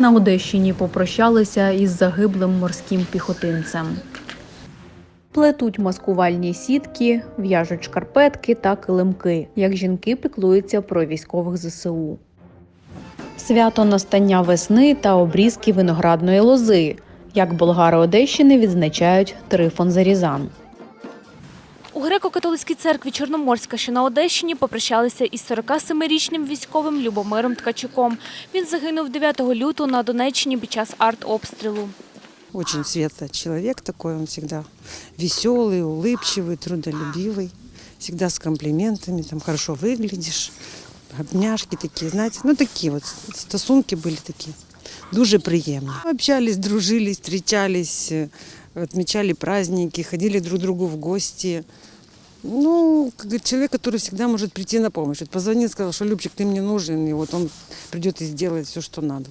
На Одещині попрощалися із загиблим морським піхотинцем. Плетуть маскувальні сітки, в'яжуть шкарпетки та килимки, як жінки піклуються про військових ЗСУ. Свято настання весни та обрізки виноградної лози, як болгари Одещини відзначають Трифон Зарізан. У греко-католицькій церкві Чорноморська, що на Одещині, попрощалися із 47-річним військовим Любомиром Ткачуком. Він загинув 9 лютого на Донеччині під час артобстрілу. Очень светлый человек такой, он всегда веселый, улыбчивый, трудолюбивый, всегда с комплиментами, там хорошо выглядишь, обняшки такие, знаете, ну такие вот стосунки были такие, дуже приємні. Общались, дружили, встречались, э, отмечали праздники, ходили друг к другу в гости. Ну, человек, который всегда может прийти на помощь. Вот позвонил, сказал, что Любчик, ты мне нужен, и вот он придет и сделает все, что надо.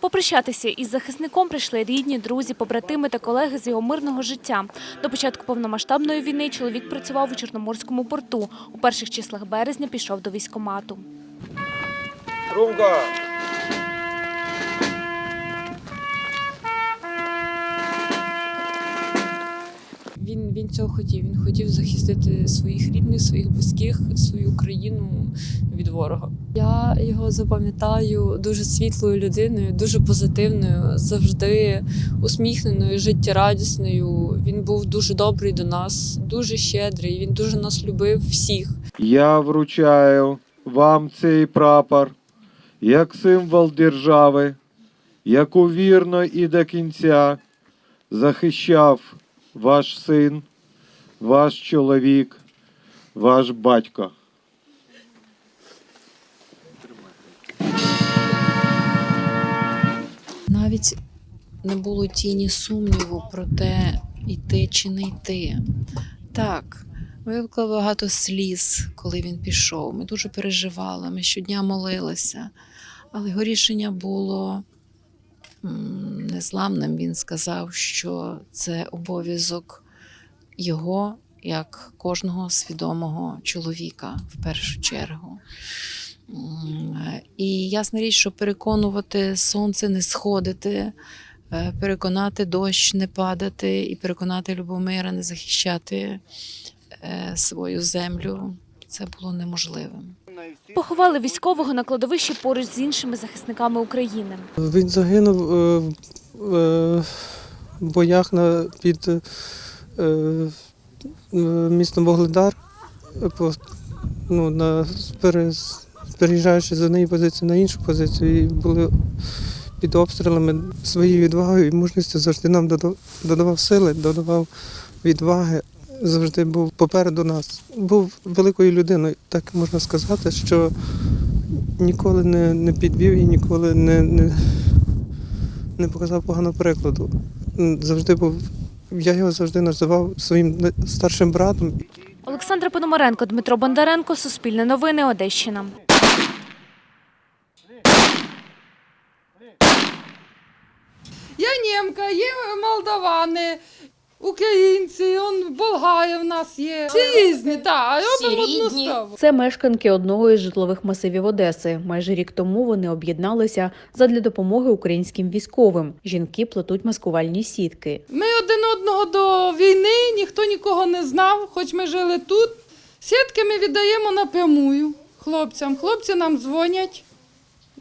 Попрощатися із захисником прийшли рідні, друзі, побратими та колеги з його мирного життя. До початку повномасштабної війни чоловік працював у Чорноморському порту. У перших числах березня пішов до військкомату. Румка! Він, він цього хотів. Він хотів захистити своїх рідних, своїх близьких, свою країну від ворога. Я його запам'ятаю дуже світлою людиною, дуже позитивною, завжди усміхненою, життєрадісною. Він був дуже добрий до нас, дуже щедрий. Він дуже нас любив всіх. Я вручаю вам цей прапор як символ держави, яку вірно і до кінця захищав ваш син, ваш чоловік, ваш батько. Навіть не було тіні сумніву про те, йти чи не йти. Так, вивкла багато сліз, коли він пішов. Ми дуже переживали, ми щодня молилися. Але його рішення було незламним. Він сказав, що це обов'язок його як кожного свідомого чоловіка в першу чергу. І ясна річ, що переконувати сонце не сходити, е, переконати дощ не падати і переконати Любомира не захищати свою землю. Це було неможливим. Поховали військового на кладовищі поруч з іншими захисниками України. Він загинув е, в е, боях на, під е, е, містом Вогледар, е, ну, на, переїжджаючи з однієї позиції на іншу позицію, і були під обстрілами своєю відвагою і мужністю завжди нам додавав сили, додавав відваги. Завжди був попереду нас. Був великою людиною, так можна сказати, що ніколи не, не підвів і ніколи не, не, не показав поганого прикладу. Завжди був, я його завжди називав своїм старшим братом. Олександра Пономаренко, Дмитро Бондаренко, Суспільне новини, Одещина. Є німка, є молдавани, українці, он болгари в нас є. Всі різні, так, робимо одну. Це мешканки одного із житлових масивів Одеси. Майже рік тому вони об'єдналися задля допомоги українським військовим. Жінки плетуть маскувальні сітки. Ми один одного до війни, ніхто нікого не знав, хоч ми жили тут. Сітки ми віддаємо напрямую хлопцям. Хлопці нам дзвонять.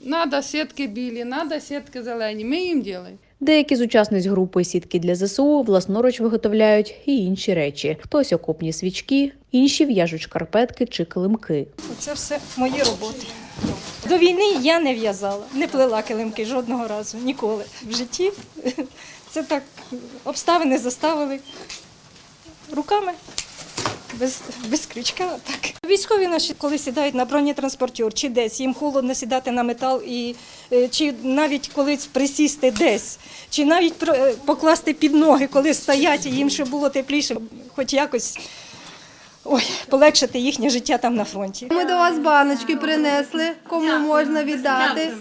Надо сітки білі, надо сітки зелені. Ми їм ділимо. Деякі з учасниць групи сітки для ЗСУ власноруч виготовляють і інші речі: хтось окопні свічки, інші в'яжуть шкарпетки чи килимки. Це все мої роботи. До війни я не в'язала, не плела килимки жодного разу, ніколи в житті. Це так обставини заставили руками, без, без крючка. Так. Військові наші, коли сідають на бронетранспортер чи десь, їм холодно сідати на метал, і, е, чи навіть коли присісти десь, чи навіть про- е, покласти під ноги, коли стоять, і їм щоб було тепліше, хоч якось ой, полегшити їхнє життя там на фронті. Ми до вас баночки принесли, кому можна віддати.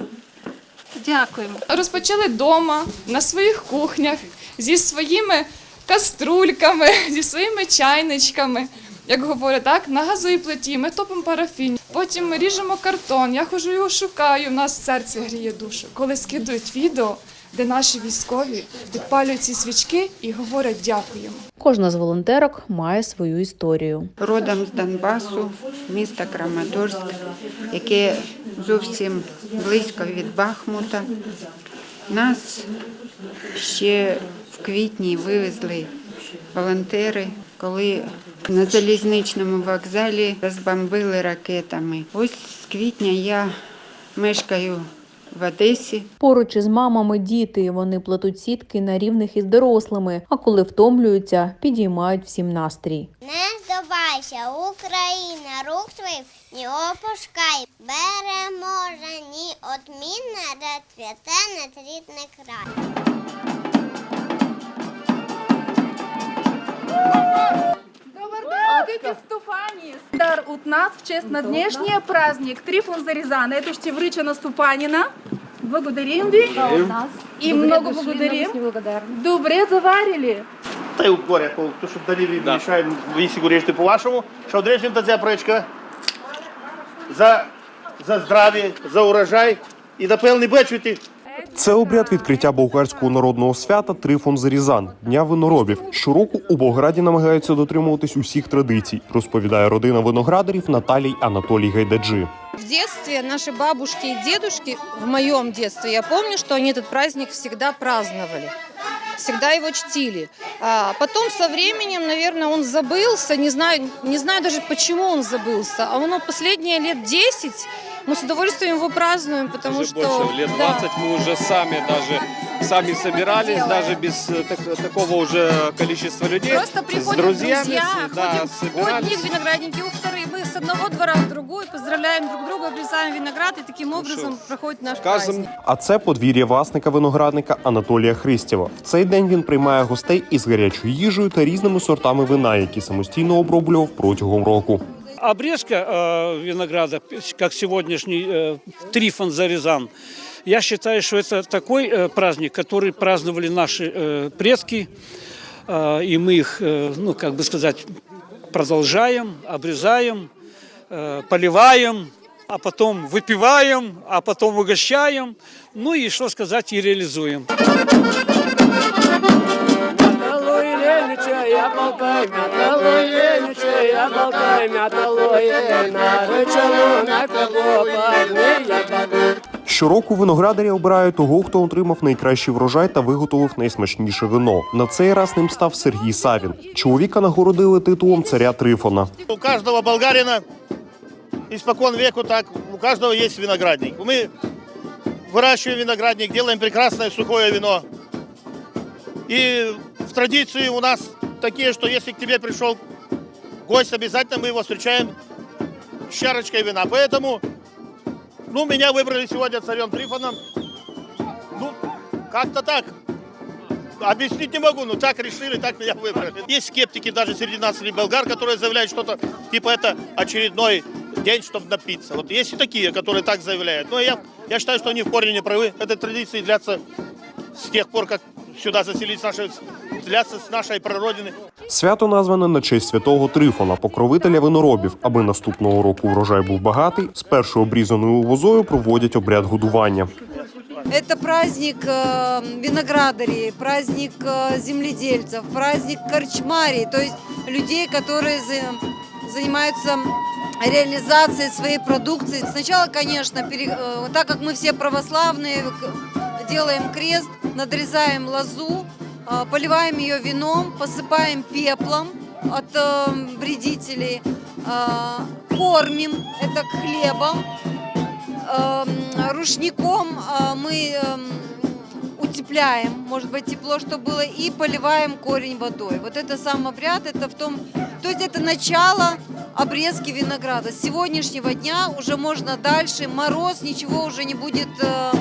Дякуємо. Розпочали вдома, на своїх кухнях, зі своїми каструльками, зі своїми чайничками. Як говорять, так, на газовій плиті ми топимо парафін. Потім ми ріжемо картон. Я хожу його шукаю. У нас серце гріє душу. Коли скидують відео, де наші військові підпалюють ці свічки і говорять дякуємо. Кожна з волонтерок має свою історію. родом з Донбасу, міста Краматорськ, яке зовсім близько від Бахмута. Нас ще в квітні вивезли волонтери, коли на залізничному вокзалі розбомбили ракетами. Ось з квітня я мешкаю в Одесі. Поруч із мамами діти. Вони плетуть сітки на рівних із дорослими, а коли втомлюються, підіймають всім настрій. Не здавайся, Україна, рук твоїх не опускай. Переможе ні розцвіте над рідний край. Дар у нас в честь на днешний праздник Трифон Зарезана. Это Штеврыча Наступанина. Благодарим ви. И много благодарим. Добре заварили. Та й упоря, то щоб далі да. мішаємо вісі по-вашому. Що одрежемо та ця пречка за, за здрав'я, за урожай і до певний бачити. Це обряд відкриття болгарського народного свята Трифон Зарізан Дня виноробів. Щороку у Болграді намагаються дотримуватись усіх традицій, розповідає родина виноградарів Наталій Анатолій Гайдаджи. В детстве наши бабушки и дедушки, в моем детстве, я помню, что они этот праздник всегда праздновали. Всегда его чтили. А потом со временем, наверное, он забылся. Не знаю, не знаю даже, почему он забылся. А он последние лет 10 мы с удовольствием его празднуем, потому уже что... больше лет да. 20 мы уже сами даже сами собирались, Делаем. даже без э, так- такого уже количества людей. Просто с приходят друзьями, друзья, с- да, ходим у собирались. одних виноградники, у вторых. Мы с одного двора в другой поздравляем друг друга, обрезаем виноград, и таким образом проходит наш Кажем, праздник. А це подвір'я власника виноградника Анатолія Христєва. В цей день він приймає гостей із гарячою їжею та різними сортами вина, які самостійно оброблював протягом року. Обрезка э, винограда, как сегодняшний э, Трифон Зарезан, я считаю, что это такой э, праздник, который праздновали наши э, предки, э, и мы их, э, ну, как бы сказать, продолжаем, обрезаем, э, поливаем, а потом выпиваем, а потом угощаем, ну и, что сказать, и реализуем. Щороку виноградарі обирають того, хто отримав найкращий врожай та виготовив найсмачніше вино. На цей раз ним став Сергій Савін. Чоловіка нагородили титулом царя Трифона. У каждого болгарина испокон веку так, у каждого есть виноградник. Мы выращиваем виноградник, делаем прекрасное сухое вино. И в традиции у нас такие, что если к тебе пришел гость, обязательно мы его встречаем с чарочкой вина. Поэтому, ну, меня выбрали сегодня царем Трифоном. Ну, как-то так. Объяснить не могу, но так решили, так меня выбрали. Есть скептики даже среди нас, среди болгар, которые заявляют что-то, типа это очередной день, чтобы напиться. Вот есть и такие, которые так заявляют. Но я, я считаю, что они в корне не правы. Эта традиции длятся с тех пор, как сюда заселились наши, длятся с нашей прародины. Свято назване на честь святого Трифона, покровителя виноробів. Аби наступного року врожай був багатий, з першою обрізаною лозою проводять обряд годування. Это праздник э, виноградарей, праздник э, земледельцев, праздник корчмарей, то есть людей, которые за- занимаются реализацией своей продукции. Сначала, конечно, пере- э, так как мы все православные, к- делаем крест, надрезаем лозу, э, поливаем ее вином, посыпаем пеплом от э, вредителей, э, кормим это хлебом, эм, рушником э, мы эм, утепляем, может быть, тепло, чтобы было, и поливаем корень водой. Вот это сам обряд, это в том, то есть это начало обрезки винограда. С сегодняшнего дня уже можно дальше, мороз, ничего уже не будет э,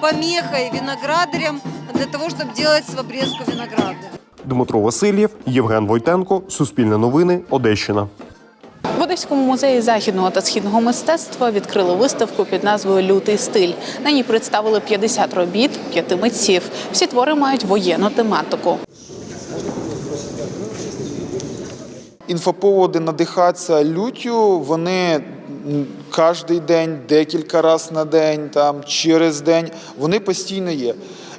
помехой виноградарям для того, чтобы делать обрезку винограда. Дмитро Васильєв, Євген Войтенко, Суспільне новини, Одещина. Одеському музеї західного та східного мистецтва відкрили виставку під назвою Лютий стиль. На ній представили 50 робіт п'яти митців. Всі твори мають воєнну тематику. Інфоповоди надихатися люттю, вони кожен день, декілька разів на день, там, через день, вони постійно є.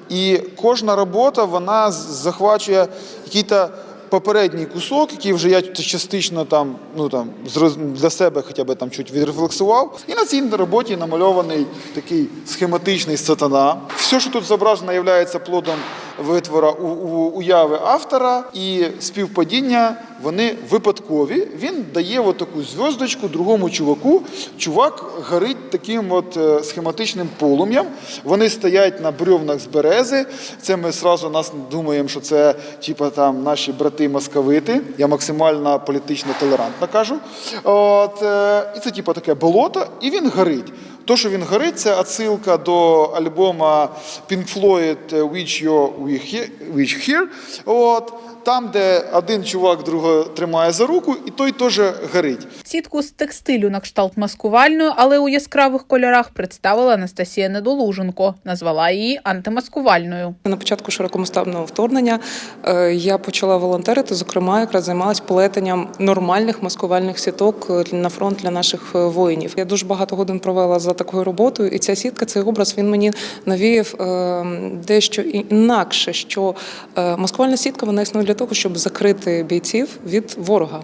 І кожна робота вона захвачує який-то попередній кусок, який вже я частично там, ну, там, для себе хоча б там чуть відрефлексував. І на цій роботі намальований такий схематичний сатана. Все, що тут зображено, є плодом витвора у, у, уяви автора і співпадіння, вони випадкові. Він дає таку зв'язочку другому чуваку. Чувак горить таким от е, схематичним полум'ям. Вони стоять на бревнах з берези. Це ми одразу нас думаємо, що це типа там наші брати московити. Я максимально політично толерантно кажу. От, е, і це типа таке болото, і він горить. То, що він горить, це отсилка до альбома Pink Floyd е, Which You We He- Which Here. От, там, де один чувак другого тримає за руку, і той теж горить. Сітку з текстилю на кшталт маскувальної, але у яскравих кольорах представила Анастасія Недолуженко. Назвала її антимаскувальною. На початку широкомасштабного вторгнення е, я почала волонтерити, зокрема, якраз займалась плетенням нормальних маскувальних сіток е, на фронт для наших е, воїнів. Я дуже багато годин провела за такою роботою, і ця сітка, цей образ він мені навіяв е, дещо інакше, що маскувальна сітка вона існує для того, щоб закрити бійців від ворога.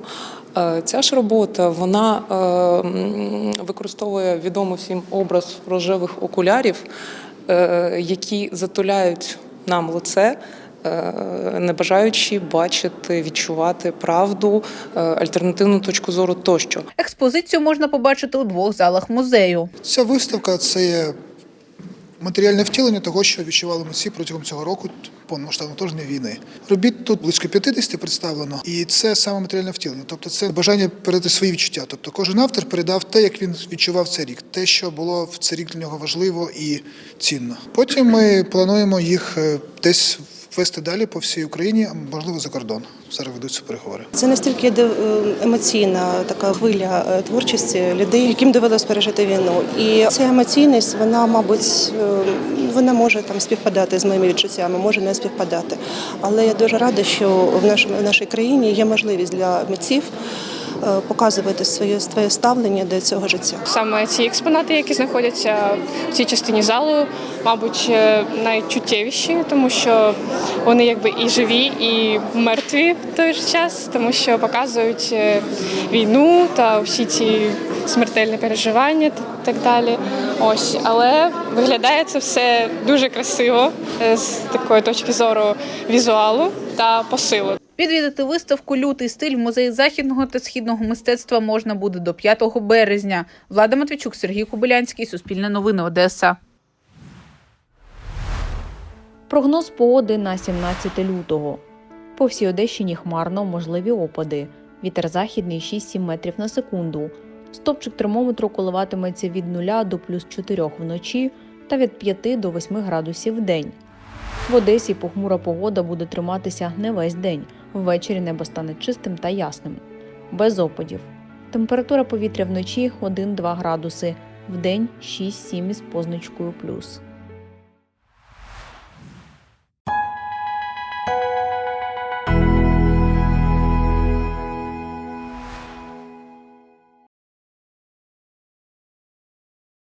Е, Ця ж робота вона е, використовує відомий всім образ рожевих окулярів, е, які затуляють нам лице. Не бажаючи бачити, відчувати правду, альтернативну точку зору тощо. Експозицію можна побачити у двох залах музею. Ця виставка це є матеріальне втілення того, що відчували митці протягом цього року повномасштабного вторгнення війни. Робіт тут близько 50 представлено, і це саме матеріальне втілення. Тобто, це бажання передати свої відчуття. Тобто, кожен автор передав те, як він відчував цей рік, те, що було в цей рік для нього важливо і цінно. Потім ми плануємо їх е, десь вести далі по всій Україні, можливо за кордон. Зараз ведуться переговори. Це настільки е, емоційна така хвиля е, творчості людей, яким довелось пережити війну. І ця емоційність, вона, мабуть, е, вона може там співпадати з моїми відчуттями, може не співпадати. Але я дуже рада, що в нашій країні є можливість для митців показувати своє своє ставлення до цього життя. Саме ці експонати, які знаходяться в цій частині залу, мабуть, е, найчуттєвіші, тому що вони якби і живі, і мертві в той же час, тому що показують е, війну та всі ці смертельні переживання та так далі. Ось, але виглядає це все дуже красиво е, з такої точки зору візуалу та посилу. Відвідати виставку Лютий стиль в музеї західного та східного мистецтва можна буде до 5 березня. Влада Матвійчук, Сергій Кобилянський, Суспільне новини, Одеса. Прогноз погоди на 17 лютого. По всій Одещині хмарно, можливі опади. Вітер західний 6-7 метрів на секунду. Стопчик термометру коливатиметься від 0 до плюс 4 вночі та від 5 до 8 градусів в день. В Одесі похмура погода буде триматися не весь день. Ввечері небо стане чистим та ясним. Без опадів. Температура повітря вночі 1-2 градуси, вдень 6-7 із позначкою плюс.